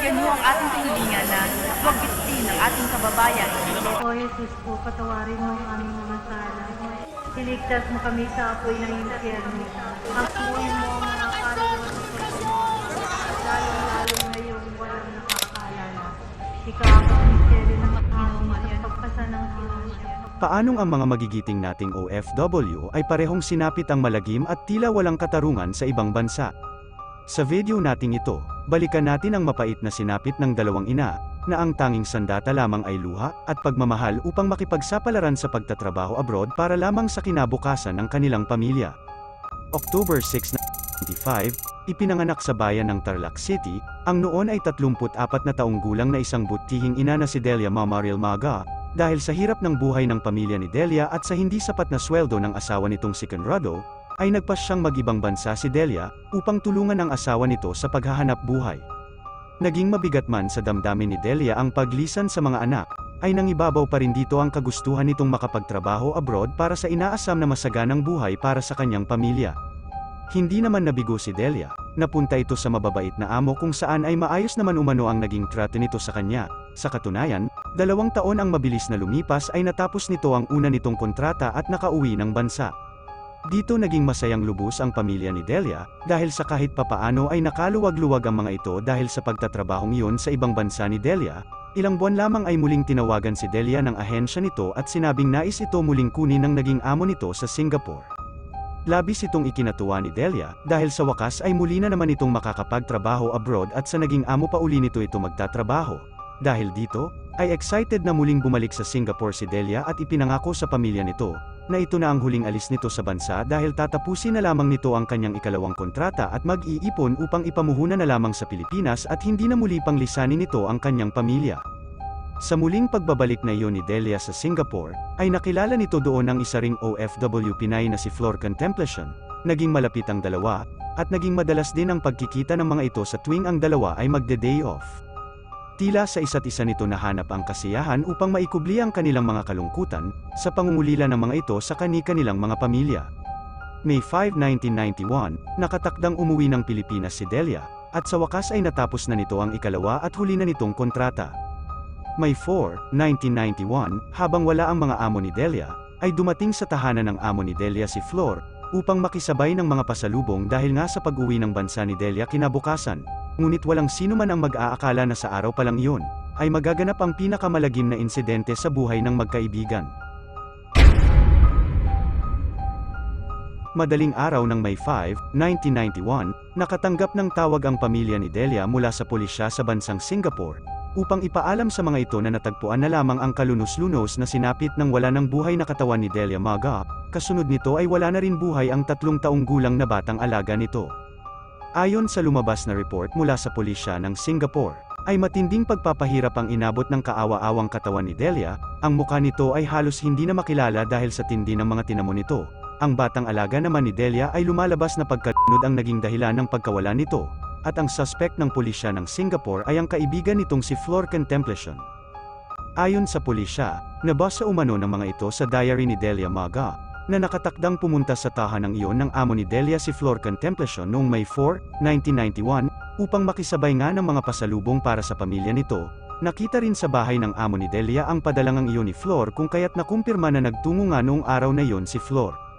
bigyan mo ang ating kahilingan na huwag ng ating kababayan. O Jesus po, patawarin mo ang aming mga sala. Iligtas mo kami sa apoy ng impyerno. Pagpuin mo ang mga kaluluwa sa. Lalo-lalo na yung walang nakakaalala. Ikaw ang misteryo ng Panginoon sa pagpasa ng sinunsya. Paanong ang mga magigiting nating OFW ay parehong sinapit ang malagim at tila walang katarungan sa ibang bansa? Sa video nating ito, balikan natin ang mapait na sinapit ng dalawang ina, na ang tanging sandata lamang ay luha at pagmamahal upang makipagsapalaran sa pagtatrabaho abroad para lamang sa kinabukasan ng kanilang pamilya. October 6, 1995, ipinanganak sa bayan ng Tarlac City, ang noon ay 34 na taong gulang na isang butihing ina na si Delia Mamaril Maga, dahil sa hirap ng buhay ng pamilya ni Delia at sa hindi sapat na sweldo ng asawa nitong si Conrado, ay nagpas siyang mag-ibang bansa si Delia, upang tulungan ang asawa nito sa paghahanap buhay. Naging mabigat man sa damdamin ni Delia ang paglisan sa mga anak, ay nangibabaw pa rin dito ang kagustuhan nitong makapagtrabaho abroad para sa inaasam na masaganang buhay para sa kanyang pamilya. Hindi naman nabigo si Delia, napunta ito sa mababait na amo kung saan ay maayos naman umano ang naging trato nito sa kanya. Sa katunayan, dalawang taon ang mabilis na lumipas ay natapos nito ang una nitong kontrata at nakauwi ng bansa. Dito naging masayang lubos ang pamilya ni Delia, dahil sa kahit papaano ay nakaluwag-luwag ang mga ito dahil sa pagtatrabahong iyon sa ibang bansa ni Delia, ilang buwan lamang ay muling tinawagan si Delia ng ahensya nito at sinabing nais ito muling kunin ng naging amo nito sa Singapore. Labis itong ikinatuwa ni Delia, dahil sa wakas ay muli na naman itong makakapagtrabaho abroad at sa naging amo pa uli nito ito magtatrabaho. Dahil dito, ay excited na muling bumalik sa Singapore si Delia at ipinangako sa pamilya nito, na ito na ang huling alis nito sa bansa dahil tatapusin na lamang nito ang kanyang ikalawang kontrata at mag-iipon upang ipamuhunan na lamang sa Pilipinas at hindi na muli pang lisanin nito ang kanyang pamilya. Sa muling pagbabalik na iyon ni Delia sa Singapore, ay nakilala nito doon ang isa ring OFW Pinay na si Flor Contemplation, naging malapit ang dalawa, at naging madalas din ang pagkikita ng mga ito sa tuwing ang dalawa ay magde-day off. Tila sa isa't isa nito nahanap ang kasiyahan upang maikubli ang kanilang mga kalungkutan, sa pangungulila ng mga ito sa kani-kanilang mga pamilya. May 5, 1991, nakatakdang umuwi ng Pilipinas si Delia, at sa wakas ay natapos na nito ang ikalawa at huli na nitong kontrata. May 4, 1991, habang wala ang mga amo ni Delia, ay dumating sa tahanan ng amo ni Delia si Flor, upang makisabay ng mga pasalubong dahil nga sa pag-uwi ng bansa ni Delia kinabukasan, ngunit walang sino man ang mag-aakala na sa araw pa lang iyon, ay magaganap ang pinakamalagim na insidente sa buhay ng magkaibigan. Madaling araw ng May 5, 1991, nakatanggap ng tawag ang pamilya ni Delia mula sa pulisya sa bansang Singapore, upang ipaalam sa mga ito na natagpuan na lamang ang kalunos-lunos na sinapit ng wala ng buhay na katawan ni Delia Maga, kasunod nito ay wala na rin buhay ang tatlong taong gulang na batang alaga nito. Ayon sa lumabas na report mula sa pulisya ng Singapore, ay matinding pagpapahirap ang inabot ng kaawa-awang katawan ni Delia, ang mukha nito ay halos hindi na makilala dahil sa tindi ng mga tinamo nito. Ang batang alaga naman ni Delia ay lumalabas na pagkatunod ang naging dahilan ng pagkawala nito, at ang suspect ng pulisya ng Singapore ay ang kaibigan nitong si Flor Contemplation. Ayon sa pulisya, nabasa umano ng mga ito sa diary ni Delia Maga, na nakatakdang pumunta sa tahanang iyon ng amo ni Delia si Flor Contemplation noong May 4, 1991, upang makisabay nga ng mga pasalubong para sa pamilya nito. Nakita rin sa bahay ng amo ni Delia ang padalangang iyon ni Flor kung kaya't nakumpirma na nagtungo nga noong araw na iyon si Flor.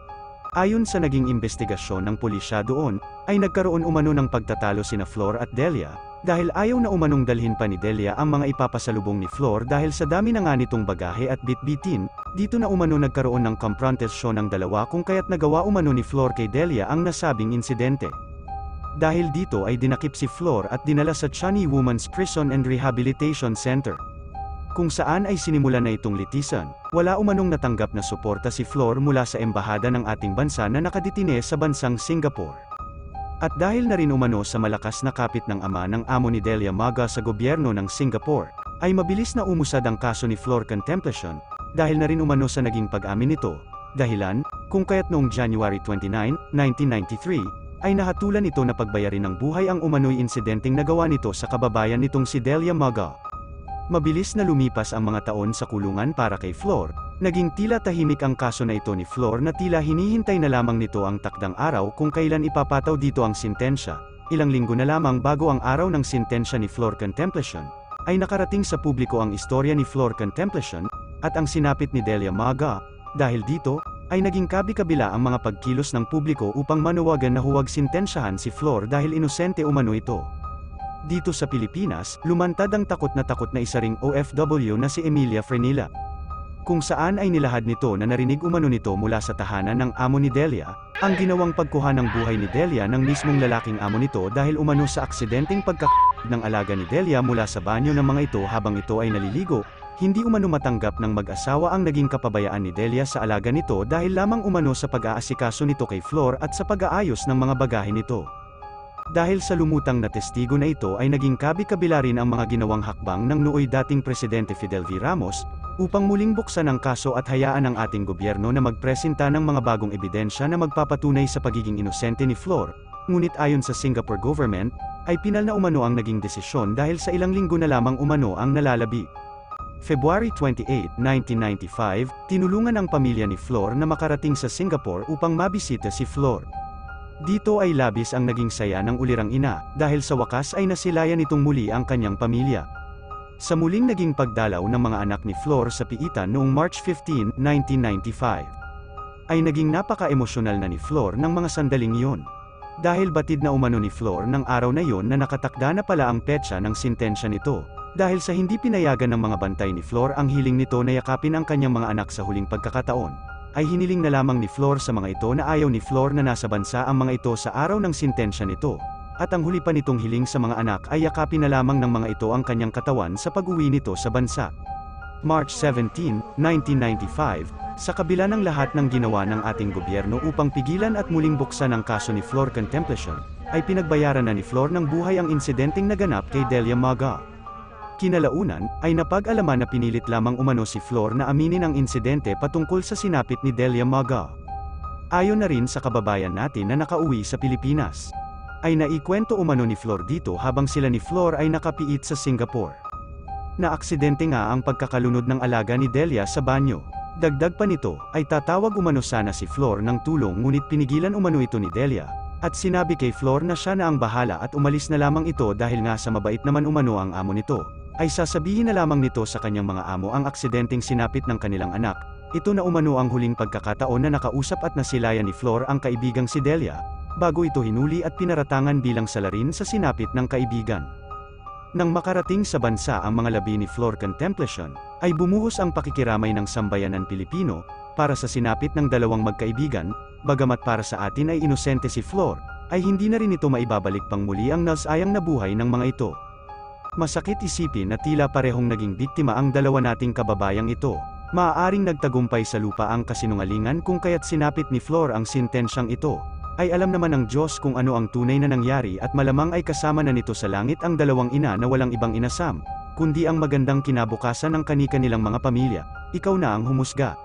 Ayon sa naging investigasyon ng pulisya doon, ay nagkaroon umano ng pagtatalo sina Flor at Delia, dahil ayaw na umanong dalhin pa ni Delia ang mga ipapasalubong ni Flor dahil sa dami na nga nitong bagahe at bitbitin, dito na umano nagkaroon ng confrontation ng dalawa kung kaya't nagawa umano ni Flor kay Delia ang nasabing insidente. Dahil dito ay dinakip si Flor at dinala sa Chani Women's Prison and Rehabilitation Center. Kung saan ay sinimulan na itong litisan, wala umanong natanggap na suporta si Flor mula sa embahada ng ating bansa na nakaditine sa bansang Singapore. At dahil na rin umano sa malakas na kapit ng ama ng amo ni Delia Maga sa gobyerno ng Singapore, ay mabilis na umusad ang kaso ni Flor Contemplation, dahil na rin umano sa naging pag-amin nito, dahilan, kung kaya't noong January 29, 1993, ay nahatulan ito na pagbayarin ng buhay ang umano'y insidenteng nagawa nito sa kababayan nitong si Delia Maga. Mabilis na lumipas ang mga taon sa kulungan para kay Flor, naging tila tahimik ang kaso na ito ni Flor na tila hinihintay na lamang nito ang takdang araw kung kailan ipapataw dito ang sintensya, ilang linggo na lamang bago ang araw ng sintensya ni Flor Contemplation, ay nakarating sa publiko ang istorya ni Flor Contemplation, at ang sinapit ni Delia Maga, dahil dito, ay naging kabi-kabila ang mga pagkilos ng publiko upang manuwagan na huwag sintensyahan si Flor dahil inosente umano ito. Dito sa Pilipinas, lumantad ang takot na takot na isa ring OFW na si Emilia Frenilla. Kung saan ay nilahad nito na narinig umano nito mula sa tahanan ng amo ni Delia, ang ginawang pagkuha ng buhay ni Delia ng mismong lalaking amo nito dahil umano sa aksidenteng pagkak ng alaga ni Delia mula sa banyo ng mga ito habang ito ay naliligo, hindi umano matanggap ng mag-asawa ang naging kapabayaan ni Delia sa alaga nito dahil lamang umano sa pag-aasikaso nito kay Flor at sa pag-aayos ng mga bagahe nito. Dahil sa lumutang na testigo na ito ay naging kabi-kabila rin ang mga ginawang hakbang ng nooy dating Presidente Fidel V. Ramos, upang muling buksan ang kaso at hayaan ang ating gobyerno na magpresenta ng mga bagong ebidensya na magpapatunay sa pagiging inosente ni Flor, ngunit ayon sa Singapore government, ay pinal na umano ang naging desisyon dahil sa ilang linggo na lamang umano ang nalalabi. February 28, 1995, tinulungan ang pamilya ni Flor na makarating sa Singapore upang mabisita si Flor. Dito ay labis ang naging saya ng ulirang ina, dahil sa wakas ay nasilayan nitong muli ang kanyang pamilya. Sa muling naging pagdalaw ng mga anak ni Flor sa Piitan noong March 15, 1995, ay naging napaka-emosyonal na ni Flor ng mga sandaling iyon. Dahil batid na umano ni Flor ng araw na iyon na nakatakda na pala ang petsa ng sintensya nito. Dahil sa hindi pinayagan ng mga bantay ni Flor ang hiling nito na yakapin ang kanyang mga anak sa huling pagkakataon, ay hiniling na lamang ni Flor sa mga ito na ayaw ni Flor na nasa bansa ang mga ito sa araw ng sintensya nito, at ang huli pa nitong hiling sa mga anak ay yakapin na lamang ng mga ito ang kanyang katawan sa pag-uwi nito sa bansa. March 17, 1995, sa kabila ng lahat ng ginawa ng ating gobyerno upang pigilan at muling buksan ang kaso ni Flor Contemplation, ay pinagbayaran na ni Flor ng buhay ang insidenteng naganap kay Delia Maga. Kinalaunan, ay napag-alaman na pinilit lamang umano si Flor na aminin ang insidente patungkol sa sinapit ni Delia Maga. Ayon na rin sa kababayan natin na nakauwi sa Pilipinas. Ay naikwento umano ni Flor dito habang sila ni Flor ay nakapiit sa Singapore. Na-aksidente nga ang pagkakalunod ng alaga ni Delia sa banyo. Dagdag pa nito, ay tatawag umano sana si Flor ng tulong ngunit pinigilan umano ito ni Delia, at sinabi kay Flor na siya na ang bahala at umalis na lamang ito dahil nga sa mabait naman umano ang amo nito, ay sasabihin na lamang nito sa kanyang mga amo ang aksidenteng sinapit ng kanilang anak, ito na umano ang huling pagkakataon na nakausap at nasilayan ni Flor ang kaibigang si Delia, bago ito hinuli at pinaratangan bilang salarin sa sinapit ng kaibigan. Nang makarating sa bansa ang mga labi ni Flor Contemplation, ay bumuhos ang pakikiramay ng sambayanan Pilipino, para sa sinapit ng dalawang magkaibigan, bagamat para sa atin ay inosente si Flor, ay hindi na rin ito maibabalik pang muli ang nasayang na buhay ng mga ito. Masakit isipin na tila parehong naging biktima ang dalawa nating kababayang ito. Maaaring nagtagumpay sa lupa ang kasinungalingan kung kaya't sinapit ni Flor ang sintensyang ito. Ay alam naman ng Diyos kung ano ang tunay na nangyari at malamang ay kasama na nito sa langit ang dalawang ina na walang ibang inasam, kundi ang magandang kinabukasan ng kanika nilang mga pamilya. Ikaw na ang humusga.